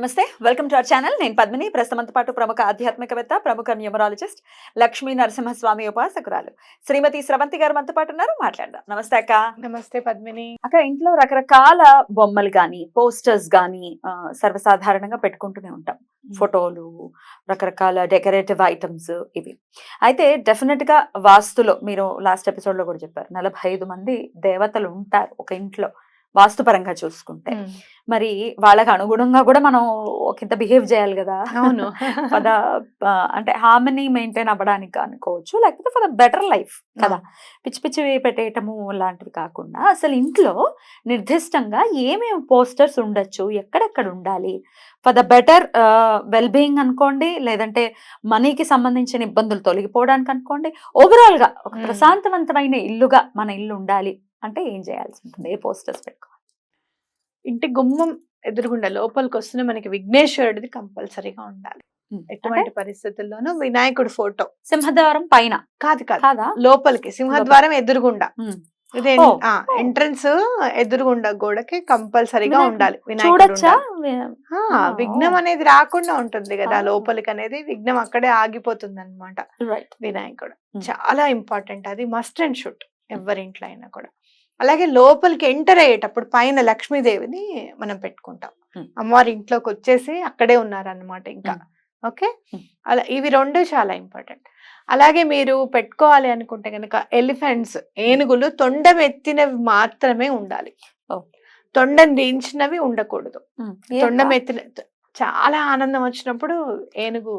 నమస్తే welcome to our channel. నేను పద్మిని. ప్రస్తుతంతో పాటు ప్రముఖ ఆధ్యాత్మికవేత్త ప్రముఖ న్యూమరాలజిస్ట్ లక్ష్మీ నరసింహస్వామి ఉపాసకురాలు శ్రీమతి స్రవంతి గారు మనతో పాటు ఉన్నారు. మాట్లాడదాం. నమస్తే అక్క. నమస్తే పద్మిని. అక్క ఇంట్లో రకరకాల బొమ్మలు కానీ పోస్టర్స్ కానీ సర్వసాధారణంగా పెట్టుకుంటూనే ఉంటాం. ఫోటోలు రకరకాల డెకరేటివ్ ఐటమ్స్ ఇవి. అయితే డెఫినెట్గా వాస్తులో మీరు లాస్ట్ ఎపిసోడ్లో కూడా చెప్పారు నలభై ఐదు మంది దేవతలు ఉంటారు ఒక ఇంట్లో. వాస్తుపరంగా చూసుకుంటే. మరి వాళ్ళకి అనుగుణంగా కూడా మనం ఒకంత బిహేవ్ చేయాలి కదా. అవును. ఫర్ ద అంటే హార్మనీ మెయింటైన్ అవ్వడానికి అనుకోవచ్చు లేకపోతే ఫర్ ద బెటర్ లైఫ్ కదా. పిచ్చి పిచ్చివి పెట్టేయటము లాంటివి కాకుండా అసలు ఇంట్లో నిర్దిష్టంగా ఏమేమి పోస్టర్స్ ఉండొచ్చు ఎక్కడెక్కడ ఉండాలి? For the better well being అనుకోండి లేదంటే మనీకి సంబంధించిన ఇబ్బందులు తొలగిపోవడానికి అనుకోండి ఓవరాల్గా ఒక. ప్రశాంతవంతమైన ఇల్లుగా మన ఇల్లు ఉండాలి. అంటే ఏం చేయాల్సి ఉంటుంది? ఏ పోస్టర్స్ పెట్టుకోవాలి? ఇంటి గుమ్మం ఎదురుగుండా లోపలికి వస్తున్న మనకి విఘ్నేశ్వరుడిది కంపల్సరీగా ఉండాలి. ఎటువంటి పరిస్థితుల్లోనూ వినాయకుడు ఫోటో. సింహద్వారం పైన? కాదు కాదు. లోపలికి. సింహద్వారం ఎదురుగుండా. ఇదే ఎంట్రన్స్ ఎదురుగుండా గోడకి కంపల్సరీగా. ఉండాలి. చూడొచ్చా? విఘ్నం. అనేది రాకుండా ఉంటుంది కదా. లోపలికి అనేది విఘ్నం అక్కడే ఆగిపోతుంది అనమాట వినాయకుడు. చాలా ఇంపార్టెంట్. అది మస్ట్ అండ్ షుడ్. ఎవరింట్లో అయినా కూడా. అలాగే లోపలికి ఎంటర్ అయ్యేటప్పుడు పైన లక్ష్మీదేవిని మనం పెట్టుకుంటాం. అమ్మవారి ఇంట్లోకి వచ్చేసి అక్కడే ఉన్నారన్నమాట ఇంకా. ఓకే. అలా ఇవి రెండు చాలా ఇంపార్టెంట్ అలాగే మీరు పెట్టుకోవాలి అనుకుంటే కనుక ఎలిఫెంట్స్ ఏనుగులు తొండం ఎత్తినవి మాత్రమే ఉండాలి. తొండం దించినవి ఉండకూడదు తొండం ఎత్తిన చాలా ఆనందం వచ్చినప్పుడు ఏనుగు.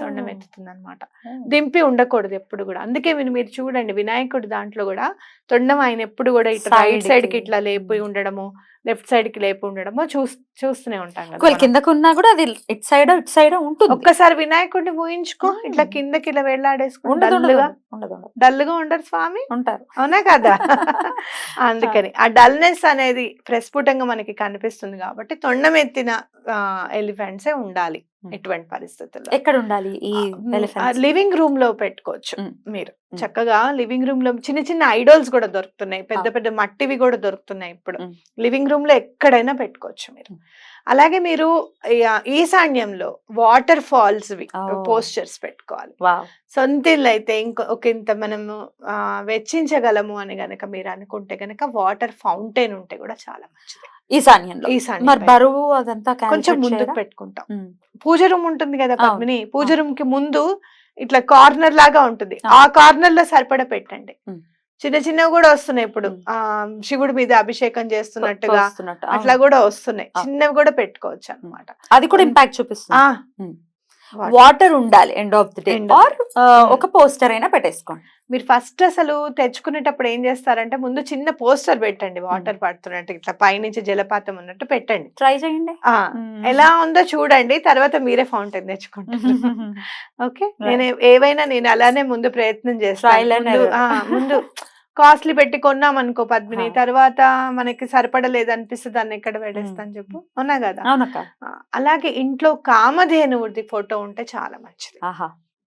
తొండం ఎత్తుతుంది అనమాట దింపి ఉండకూడదు ఎప్పుడు కూడా అందుకే మీరు మీరు చూడండి వినాయకుడి దాంట్లో కూడా తొండం ఆయన ఎప్పుడు కూడా ఇట్లా రైట్ సైడ్కి. కి ఇట్లా లేపి ఉండడము లెఫ్ట్ సైడ్కి లేపి ఉండడము చూస్ చూస్తూనే ఉంటాం కదా. కిందకు ఉన్నా కూడా అది ఇటు సైడ్ ఇటు సైడ్ ఉంటుంది ఒక్కసారి వినాయకుడిని ఊహించుకో. ఇట్లా కిందకి ఇలా వెళ్ళాడేసుకో ఉండదు ఉండదు డల్గా ఉండదు ఉండదు. డల్గా ఉండరు స్వామి ఉంటారు అవునా కదా అందుకని ఆ డల్నెస్ అనేది ప్రస్ఫుటంగా మనకి కనిపిస్తుంది కాబట్టి తొండం ఎత్తిన ఎలిఫెంట్సే ఉండాలి. ఎటువంటి పరిస్థితుల్లో ఎక్కడ ఉండాలి ఈ? లివింగ్ రూమ్లో పెట్టుకోవచ్చు Mm. మీరు Mm. చక్కగా లివింగ్ రూమ్లో చిన్న చిన్న ఐడోల్స్ కూడా దొరుకుతున్నాయి పెద్ద. పెద్ద మట్టివి కూడా దొరుకుతున్నాయి ఇప్పుడు. లివింగ్ రూమ్లో ఎక్కడైనా పెట్టుకోవచ్చు మీరు. అలాగే మీరు ఈ- ఈశాన్యంలో వాటర్ ఫాల్స్ Oh. పోస్టర్స్ పెట్టుకోవాలి వావ్ సొంత ఇల్లు అయితే ఇంకో ఒక ఇంత మనము ఆ, వెచ్చించగలము అని గనక మీరు అనుకుంటే గనక వాటర్ ఫౌంటైన్ ఉంటే కూడా చాలా మంచిది ఈశాన్యంలో ఈశాన్యం మరి. బరువు అదంతా కొంచెం చేయరా? పెట్టుకుంటాం. పూజ రూమ్ ఉంటుంది కదా పద్మిని పూజ. రూమ్కి ముందు ఇట్లా కార్నర్ లాగా ఉంటుంది. ఆ కార్నర్లో సరిపడా పెట్టండి. చిన్న చిన్నవి కూడా వస్తున్నాయి ఇప్పుడు. ఆ శివుడి మీద అభిషేకం చేస్తున్నట్టుగా అట్లా. కూడా వస్తున్నాయి. చిన్నవి కూడా పెట్టుకోవచ్చు అన్నమాట అది కూడా. ఇంపాక్ట్ చూపిస్తుంది. వాటర్. ఉండాలి end of the day or. ఒక పోస్టర్ అయినా పెట్టేసుకోండి. మీరు ఫస్ట్ అసలు తెచ్చుకునేటప్పుడు ఏం చేస్తారంటే ముందు చిన్న పోస్టర్ పెట్టండి వాటర్ పడుతున్నట్టు ఇట్లా పైనుంచి జలపాతం ఉన్నట్టు పెట్టండి. ట్రై చేయండి. ఉమ్. ఎలా ఉందో చూడండి తర్వాత మీరే ఫౌంటైన్ తెచ్చుకుంటారు. ఓకే. నేను ఏవైనా నేను అలానే ముందు ప్రయత్నం చేస్తాను. ముందు కాస్ట్లీ పెట్టి కొన్నాం అనుకో పద్మిని. తర్వాత మనకి సరిపడలేదు అనిపిస్తుంది దాన్ని ఎక్కడ పెడేస్తాను ఉమ్. చెప్పు. అవునా కదా? అలాగే ఇంట్లో కామధేనువుడి ఫోటో ఉంటే చాలా మంచిది.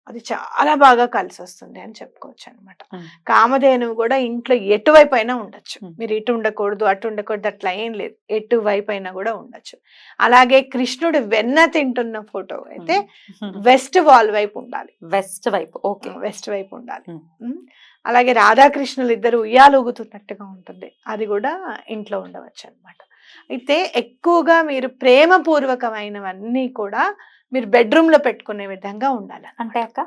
అది చాలా బాగా కలిసి వస్తుంది అని చెప్పుకోవచ్చు అనమాట. కామధేనువు కూడా ఇంట్లో ఎటువైపు అయినా ఉండొచ్చు. మీరు ఇటు ఉండకూడదు అటు ఉండకూడదు అట్లా ఏం లేదు. ఎటువైపు అయినా కూడా ఉండొచ్చు. అలాగే కృష్ణుడు వెన్న తింటున్న ఫోటో అయితే వెస్ట్ వాల్ వైపు ఉండాలి. వెస్ట్ వైపు. ఓకే. వెస్ట్ వైపు ఉండాలి. అలాగే రాధాకృష్ణులు ఇద్దరు ఉయ్యాలూగుతున్నట్టుగా ఉంటుంది. అది కూడా ఇంట్లో ఉండవచ్చు అన్నమాట అయితే ఎక్కువగా మీరు ప్రేమపూర్వకమైనవన్నీ కూడా మీరు బెడ్రూమ్లో పెట్టుకునే విధంగా ఉండాలి అంటే అక్క?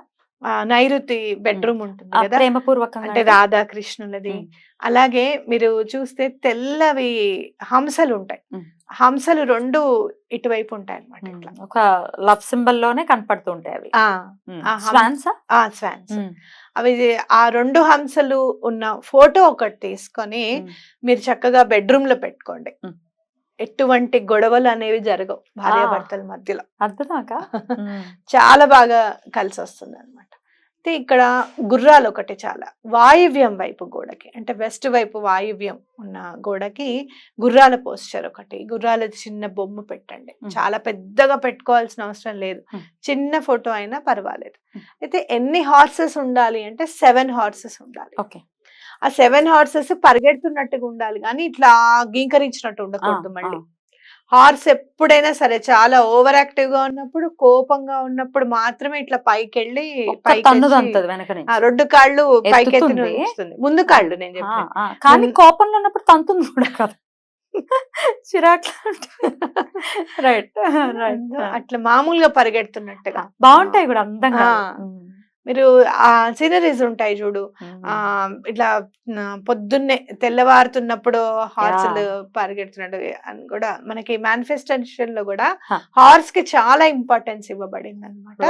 నైరుతి బెడ్రూమ్ ఉంటుంది కదా? ప్రేమపూర్వకంగా అంటే రాధాకృష్ణులది. అలాగే మీరు చూస్తే తెల్లవి హంసలు ఉంటాయి. హంసలు రెండు ఇటువైపు ఉంటాయి ఇట్లా. ఒక లవ్ సింబల్లోనే కనపడుతూ ఉంటాయి అవి. స్వాన్సా? అవి ఆ రెండు హంసలు ఉన్న ఫోటో ఒకటి తీసుకొని మీరు చక్కగా బెడ్రూమ్లో పెట్టుకోండి. ఎటువంటి గొడవలు అనేవి జరగవు భార్యాభర్తల మధ్యలో. అక్క? చాలా బాగా కలిసి వస్తుంది అనమాట అయితే ఇక్కడ గుర్రాలు ఒకటి చాలా. వాయువ్యం వైపు గోడకి అంటే వెస్ట్ వైపు వాయువ్యం ఉన్న గోడకి గుర్రాల పోస్చర్ ఒకటి. గుర్రాల చిన్న బొమ్మ పెట్టండి. చాలా పెద్దగా పెట్టుకోవాల్సిన అవసరం లేదు. చిన్న ఫోటో అయినా పర్వాలేదు. అయితే ఎన్ని హార్సెస్ ఉండాలి అంటే సెవెన్ హార్సెస్ ఉండాలి. ఓకే. ఆ సెవెన్ హార్సెస్ పరిగెడుతున్నట్టుగా ఉండాలి. కానీ ఇట్లా గీంకరించినట్టు ఉండకూడదు మళ్ళీ. హార్స్ ఎప్పుడైనా సరే చాలా ఓవర్ యాక్టివ్గా ఉన్నప్పుడు కోపంగా ఉన్నప్పుడు మాత్రమే ఇట్లా పైకి వెళ్ళి రెండు కాళ్ళు పైకి ఎత్తుతుంది. ముందు కాళ్ళు నేను చెప్పాను. కానీ కోపంలో ఉన్నప్పుడు తంతుంది కూడా కదా. చిరాక్ రైట్ రైట్ అట్లా మామూలుగా పరిగెడుతున్నట్టుగా. బాగుంటాయి కూడా అందంగా. మీరు ఆ సీనరీస్ ఉంటాయి చూడు ఆ ఇట్లా పొద్దున్నే తెల్లవారుతున్నప్పుడు హార్స్లు పరిగెడుతున్నట్టు అని కూడా మనకి మేనిఫెస్టేషన్లో కూడా. హార్స్కి చాలా ఇంపార్టెన్స్ ఇవ్వబడింది అనమాట.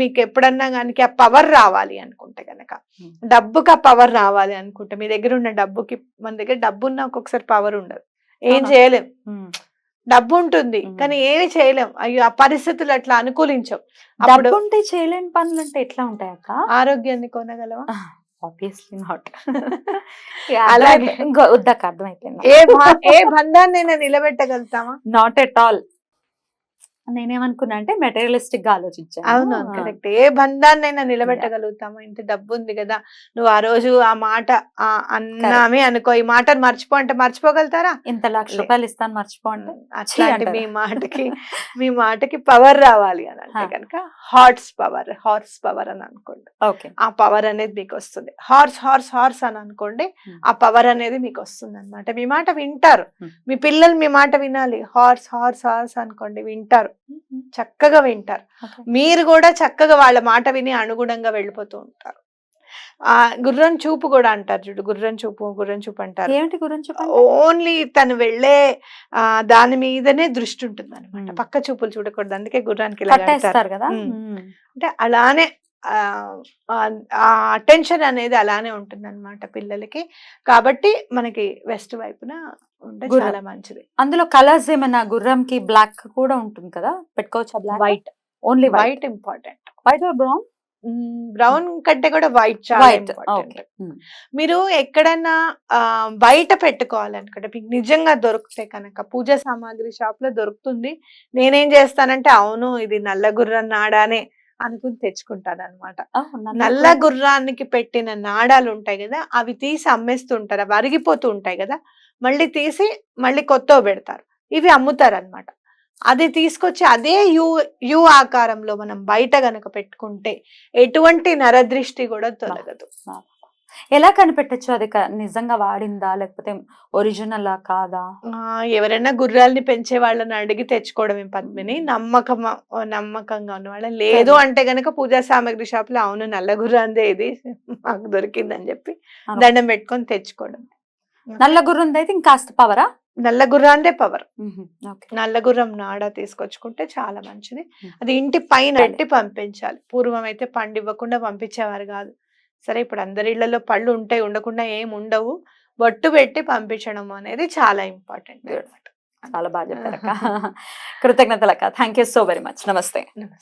మీకు ఎప్పుడన్నా కానీ ఆ పవర్ రావాలి అనుకుంటే గనక Hmm. డబ్బుకి ఆ పవర్ రావాలి అనుకుంటే మీ దగ్గర ఉన్న డబ్బుకి మన దగ్గర డబ్బు ఉన్న ఒక్కొక్కసారి పవర్ ఉండదు ఏం? చేయలేం ఉమ్. డబ్బు ఉంటుంది. కానీ ఏమి చేయలేం. అయ్యో ఆ పరిస్థితులు అట్లా అనుకూలించవు. డబ్బు ఉంటే చేయలేని పనులు అంటే ఎట్లా ఉంటాయి అక్క? ఆరోగ్యాన్ని కొనగలవా? ఆబ్వియస్లీ నాట్ అలాగే. ఇంకో వద్దక్క అర్థమైపోయింది. ఏ బంధాన్నైనా నిలబెట్టగలుగుతామా? నాట్ ఎట్ ఆల్ నేనేమనుకున్నా అంటే మెటీరియలిస్టిక్గా ఆలోచించాను. అవునవును కరెక్ట్. ఏ బంధాన్నైనా నిలబెట్టగలుగుతామా ఇంత డబ్బు ఉంది కదా నువ్వు ఆ రోజు ఆ మాట అన్నామే అనుకో ఈ మాటను మర్చిపో అంటే మర్చిపోగలుగుతారా? ఇంత లక్ష. రూపాయలు ఇస్తాను మర్చిపోండి అట్లాంటి అంటారా? మీ మాటకి మీ మాటకి పవర్ రావాలి అని అంటే. కనుక హార్ట్స్ పవర్ హార్స్ పవర్ అని అనుకోండి. ఓకే. ఆ పవర్ అనేది మీకు వస్తుంది. హార్స్ హార్స్ హార్స్ అని అనుకోండి. ఆ పవర్ అనేది మీకు వస్తుంది అనమాట మీ మాట వింటారు. మీ. పిల్లలు మీ మాట వినాలి. హార్స్ హార్స్ హార్స్ అనుకోండి వింటారు. చక్కగా వింటారు. మీరు కూడా చక్కగా వాళ్ళ మాట విని అనుగుణంగా వెళ్ళిపోతూ ఉంటారు. ఆ గుర్రం చూపు కూడా అంటారు చూడు గుర్రం చూపు గుర్రం చూపు అంటారు. ఏమిటి గురించి చెప్పండి ఓన్లీ తను వెళ్ళే ఆ దాని మీదనే దృష్టి ఉంటుంది అనమాట. పక్క చూపులు చూడకూడదు అందుకే గుర్రానికి ఇలా కదా. అంటే అలానే ఆ, అటెన్షన్ అనేది అలానే ఉంటుంది అనమాట పిల్లలకి. కాబట్టి మనకి వెస్ట్ వైపున ఉంటే గుర్రం. చాలా మంచిది. అందులో కలర్స్ ఏమైనా గుర్రంకి బ్లాక్ కూడా ఉంటుంది కదా? పెట్టుకోవచ్చా black white only white important white or brown brown కంటే కూడా వైట్ చాలా ఇంపార్టెంట్ మీరు ఎక్కడన్నా ఆ, బయట పెట్టుకోవాలనుకుంటే మీకు నిజంగా దొరికితే కనుక పూజా సామాగ్రి షాప్లో దొరుకుతుంది. నేనేం చేస్తానంటే అవును ఇది నల్ల గుర్రం నాడానే అనుకుని తెచ్చుకుంటాను అనమాట నల్ల గుర్రానికి పెట్టిన నాడాలు ఉంటాయి కదా అవి తీసి అమ్మేస్తుంటారు అవి అరిగిపోతూ ఉంటాయి కదా మళ్ళీ తీసి మళ్ళీ కొత్తవి పెడతారు ఇవి అమ్ముతారు అనమాట అది తీసుకొచ్చి అదే యు యు ఆకారంలో మనం బయట గనక పెట్టుకుంటే ఎటువంటి నరదృష్టి కూడా తొలగదు. ఎలా కనిపెట్టచ్చు? అది నిజంగా వాడిందా? లేకపోతే ఒరిజినల్ కాదా? ఎవరైనా గుర్రాల్ని పెంచే వాళ్ళని అడిగి తెచ్చుకోవడమే పద్మిని. నమ్మకం నమ్మకంగా ఉన్న వాళ్ళని లేదు. అంటే గనక పూజా సామాగ్రి షాప్లో అవును నల్ల గుర్రాందే ఇది మాకు దొరికిందని చెప్పి. దండం పెట్టుకొని తెచ్చుకోవడం. నల్ల గుర్రం అయితే ఇంకాస్త పవరా? నల్ల గుర్రాందే పవర్. ఓకే. నల్ల గుర్రం నాడ తీసుకొచ్చుకుంటే చాలా మంచిది. అది ఇంటి పైన. పెట్టి పంపించాలి. పూర్వం అయితే పండు ఇవ్వకుండా పంపించేవారు కాదు. సరే ఇప్పుడు అందరి ఇళ్ళలో పళ్ళు ఉంటాయి ఉండకుండా ఏం ఉండవు. బొట్టు పెట్టి పంపించడం అనేది చాలా ఇంపార్టెంట్. చాలా బాగా చెప్పారక్క. కృతజ్ఞతలక్క. Thank you so very much నమస్తే. నమస్తే.